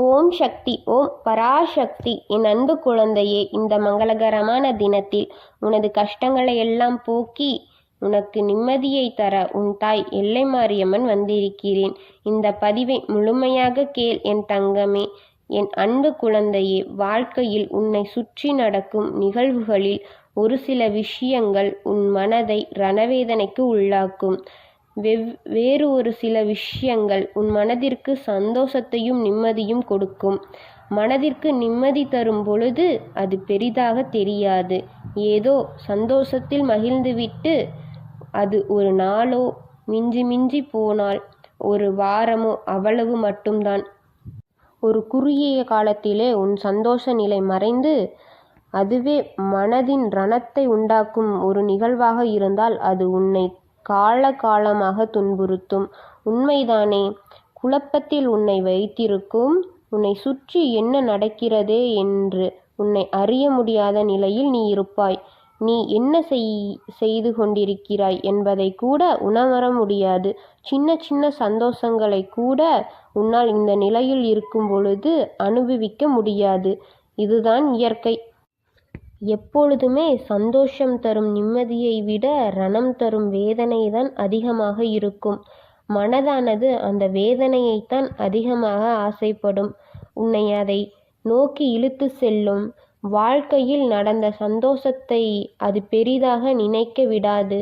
ஓம் சக்தி ஓம் பராசக்தி என் அன்பு குழந்தையே இந்த மங்களகரமான தினத்தில் உனது கஷ்டங்களை எல்லாம் போக்கி உனக்கு நிம்மதியை தர உன் தாய் எல்லை மாரியம்மன் வந்திருக்கிறேன். இந்த பதிவை முழுமையாக கேள் என் தங்கமே. என் அன்பு குழந்தையே வாழ்க்கையில் உன்னை சுற்றி நடக்கும் நிகழ்வுகளில் ஒரு சில விஷயங்கள் உன் மனதை ரணவேதனைக்கு உள்ளாக்கும். வெவ் வேறு ஒரு சில விஷயங்கள் உன் மனதிற்கு சந்தோஷத்தையும் நிம்மதியும் கொடுக்கும். மனதிற்கு நிம்மதி தரும் பொழுது அது பெரிதாக தெரியாது. ஏதோ சந்தோஷத்தில் மகிழ்ந்துவிட்டு அது ஒரு நாளோ மிஞ்சி மிஞ்சி போனால் ஒரு வாரமோ அவ்வளவு மட்டும்தான். ஒரு குறுகிய காலத்திலே உன் சந்தோஷ நிலை மறைந்து அதுவே மனதின் ரணத்தை உண்டாக்கும் ஒரு நிகழ்வாக இருந்தால் அது உன்னை கால காலமாக துன்புறுத்தும். உண்மைதானே குழப்பத்தில் உன்னை வைத்திருக்கும் உன்னை சுற்றி என்ன நடக்கிறதே என்று உன்னை அறிய முடியாத நிலையில் நீ இருப்பாய். நீ என்ன செய் செய்து கொண்டிருக்கிறாய் என்பதை கூட உணர முடியாது. சின்ன சின்ன சந்தோஷங்களை கூட உன்னால் இந்த நிலையில் இருக்கும் பொழுது அனுபவிக்க முடியாது. இதுதான் இயற்கை. எப்பொழுதுமே சந்தோஷம் தரும் நிம்மதியை விட ரணம் தரும் வேதனைதான் அதிகமாக இருக்கும். மனதானது அந்த வேதனையைத்தான் அதிகமாக ஆசைப்படும். உன்னை அதை நோக்கி இழுத்து செல்லும். வாழ்க்கையில் நடந்த சந்தோஷத்தை அது பெரிதாக நினைக்க விடாது.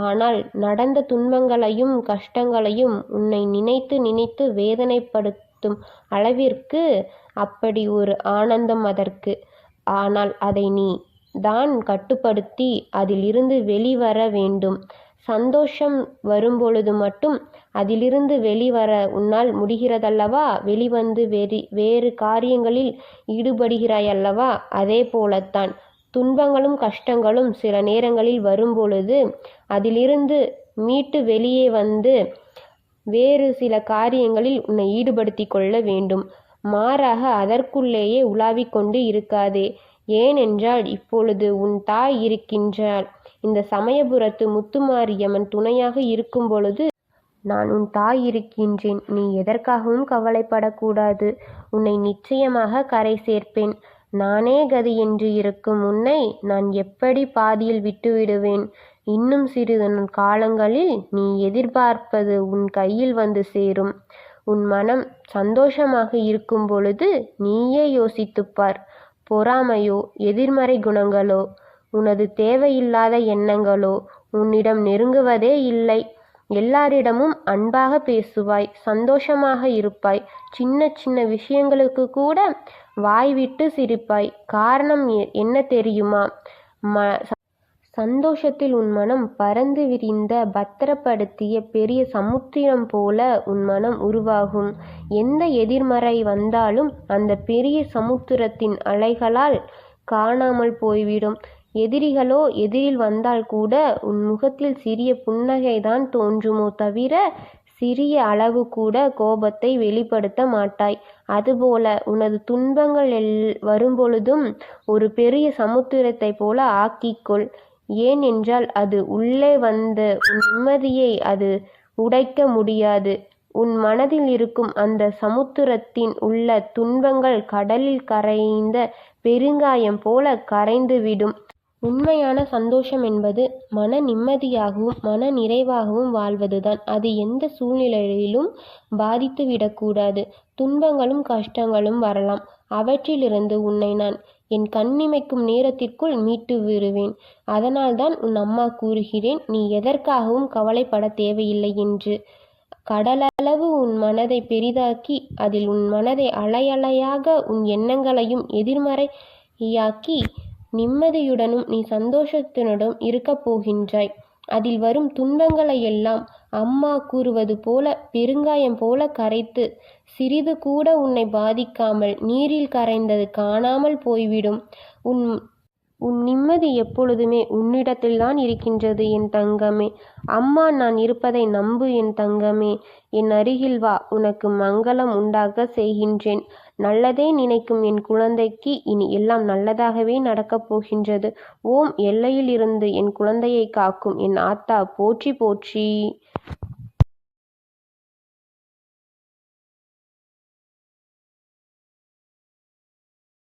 ஆனால் நடந்த துன்பங்களையும் கஷ்டங்களையும் உன்னை நினைத்து நினைத்து வேதனைப்படுத்தும் அளவிற்கு அப்படி ஒரு ஆனந்தம் அதற்கு. ஆனால் அதை நீ தான் கட்டுப்படுத்தி அதிலிருந்து வெளிவர வேண்டும். சந்தோஷம் வரும்பொழுது மட்டும் அதிலிருந்து வெளிவர உன்னால் முடிகிறதல்லவா? வெளிவந்து வெறி வேறு காரியங்களில் ஈடுபடுகிறாயல்லவா? அதே போலத்தான் துன்பங்களும் கஷ்டங்களும் சில நேரங்களில் வரும்பொழுது அதிலிருந்து மீட்டு வெளியே வந்து வேறு சில காரியங்களில் உன்னை ஈடுபடுத்தி கொள்ள வேண்டும். மாறாக அதற்குள்ளேயே உலாவிக் கொண்டு இருக்காதே. ஏனென்றால் இப்பொழுது உன் தாய் இருக்கின்றாள். இந்த சமயபுரத்து முத்துமாரியம்மன் துணையாக இருக்கும் பொழுது நான் உன் தாய் இருக்கின்றேன். நீ எதற்காகவும் கவலைப்படக்கூடாது. உன்னை நிச்சயமாக கரை சேர்ப்பேன். நானே கதி என்று இருக்கும் உன்னை நான் எப்படி பாதியில் விட்டுவிடுவேன்? இன்னும் சிறிது காலங்களில் நீ எதிர்பார்ப்பது உன் கையில் வந்து சேரும். உன் மனம் சந்தோஷமாக இருக்கும் பொழுது நீயே யோசித்துப்பார். பொறாமையோ எதிர்மறை குணங்களோ உனது தேவையில்லாத எண்ணங்களோ உன்னிடம் நெருங்குவதே இல்லை. எல்லாரிடமும் அன்பாக பேசுவாய் சந்தோஷமாக இருப்பாய். சின்ன சின்ன விஷயங்களுக்கு கூட வாய்விட்டு சிரிப்பாய். காரணம் என்ன தெரியுமா? ம சந்தோஷத்தில் உன் மனம் பறந்து விரிந்த பத்திரப்படுத்திய பெரிய சமுத்திரம் போல உன் மனம் உருவாகும். எந்த எதிர்மறை வந்தாலும் அந்த பெரிய சமுத்திரத்தின் அலைகளால் காணாமல் போய்விடும். எதிரிகளோ எதிரில் வந்தால் கூட உன் முகத்தில் சிறிய புன்னகைதான் தோன்றுமோ தவிர சிறிய அளவு கூட கோபத்தை வெளிப்படுத்த மாட்டாய். அதுபோல உனது துன்பங்கள் எல் வரும்பொழுதும் ஒரு பெரிய சமுத்திரத்தை போல ஆக்கிக்கொள். ஏன் என்றால் அது உள்ளே வந்த உன் நிம்மதியை அது உடைக்க முடியாது. உன் மனதில் இருக்கும் அந்த சமுத்திரத்தின் உள்ள துன்பங்கள் கடலில் கரைந்த பெருங்காயம் போல கரைந்துவிடும். உண்மையான சந்தோஷம் என்பது மன நிம்மதியாகவும் மன நிறைவாகவும் வாழ்வதுதான். அது எந்த சூழ்நிலையிலும் பாதித்து விடக்கூடாது. துன்பங்களும் கஷ்டங்களும் வரலாம். அவற்றிலிருந்து உன்னை நான் என் கண்ணிமைக்கும் நேரத்திற்குள் மீட்டு விடுவேன். அதனால்தான் உன் அம்மா கூறுகிறேன் நீ எதற்காகவும் கவலைப்பட தேவையில்லை என்று. கடலளவு உன் மனதை பெரிதாக்கி அதில் உன் மனதை அலையலையாக உன் எண்ணங்களையும் எதிர்மறையாக்கி நிம்மதியுடனும் நீ சந்தோஷத்தினுடன் இருக்கப் போகின்றாய். அதில் வரும் துன்பங்களையெல்லாம் அம்மா கூறுவது போல பெருங்காயம் போல கரைத்து சிறிது கூட உன்னை பாதிக்காமல் நீரில் கரைந்தது காணாமல் போய்விடும். உன் உன் நிம்மதி எப்பொழுதுமே உன்னிடத்தில்தான் இருக்கின்றது என் தங்கமே. அம்மா நான் இருப்பதை நம்பு என் தங்கமே. என் அருகில் வா உனக்கு மங்களம் உண்டாக செய்கின்றேன். நல்லதே நினைக்கும் என் குழந்தைக்கு இனி எல்லாம் நல்லதாகவே நடக்கப் போகின்றது. ஓம் எல்லையில் இருந்து என் குழந்தையை காக்கும் என் ஆத்தா போற்றி போற்றி.